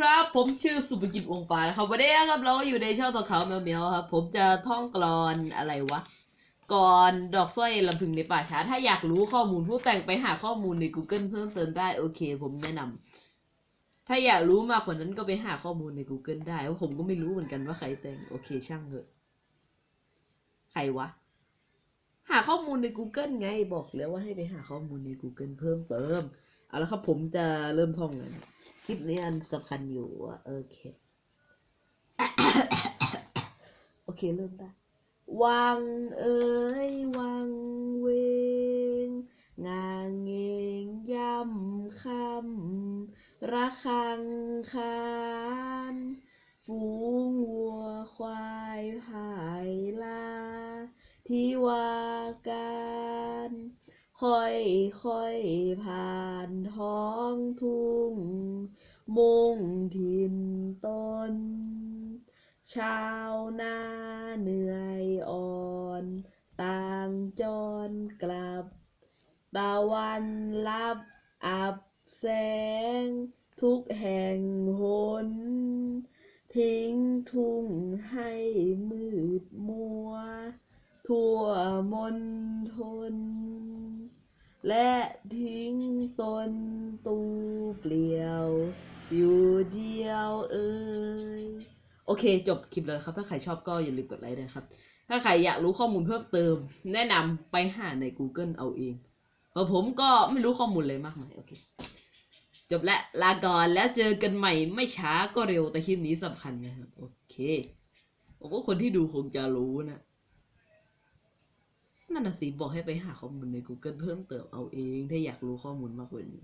ครับ ผมชื่อสุภกิจวงปานครับวันนี้ครับเราอยู่ในช่องตัวเขาแมวเมียวครับ ผมจะท่องกลอนอะไรวะก่อนดอกสร้อยลำพึงในป่าช้า ถ้าอยากรู้ข้อมูลผู้แต่งไปหาข้อมูลใน Google เพิ่มเติมได้โอเค ผมแนะนำถ้าอยากรู้มากกว่านั้นก็ไปหาข้อมูลใน Google ได้ผมก็ไม่รู้เหมือนกันว่าใครแต่งโอเคช่างเถอะใครวะ หาข้อมูลใน Google ไงบอกแล้วว่าให้ไปหาข้อมูลใน Google เพิ่มเติมเอาละครับผมจะเริ่มท่องแล้วนะ ลิปนี้อันสำคัญอยู่อะโอเค โอเคเริ่มได้วังเอ๋ยวังเวง งางเงงย่ำคำระคังคานฝูงวัวควายพายลาทิวาการค่อยค่อยผ่านท้องทุ่ง มุ่งถิ่นตน ชาวนาเหนื่อยอ่อน ต่างจรกลับ ตะวันรับอับแสง ทุกแห่งหน ทิ้งทุ่งให้มืดมัว ทั่วมณฑลและทิ้งตนตูเปลี่ยว อยู่เดียวเอ่ยโอเค จบคลิปแล้วนะครับ ถ้าใครชอบก็อย่าลืมกดไลค์นะครับ ถ้าใครอยากรู้ข้อมูลเพิ่มเติม แนะนำไปหาใน Google เอาเองเพราะผมก็ไม่รู้ข้อมูลเลยมากมายโอเคจบและลาก่อนแล้วเจอกันใหม่ไม่ช้าก็เร็วแต่คลิปนี้สำคัญนะครับ โอเคผมว่าคนที่ดูคงจะรู้นะนั่นน่ะสิบอกให้ไปหาข้อมูลใน Google เพิ่มเติมเอาเอง ถ้าอยากรู้ข้อมูลมากกว่านี้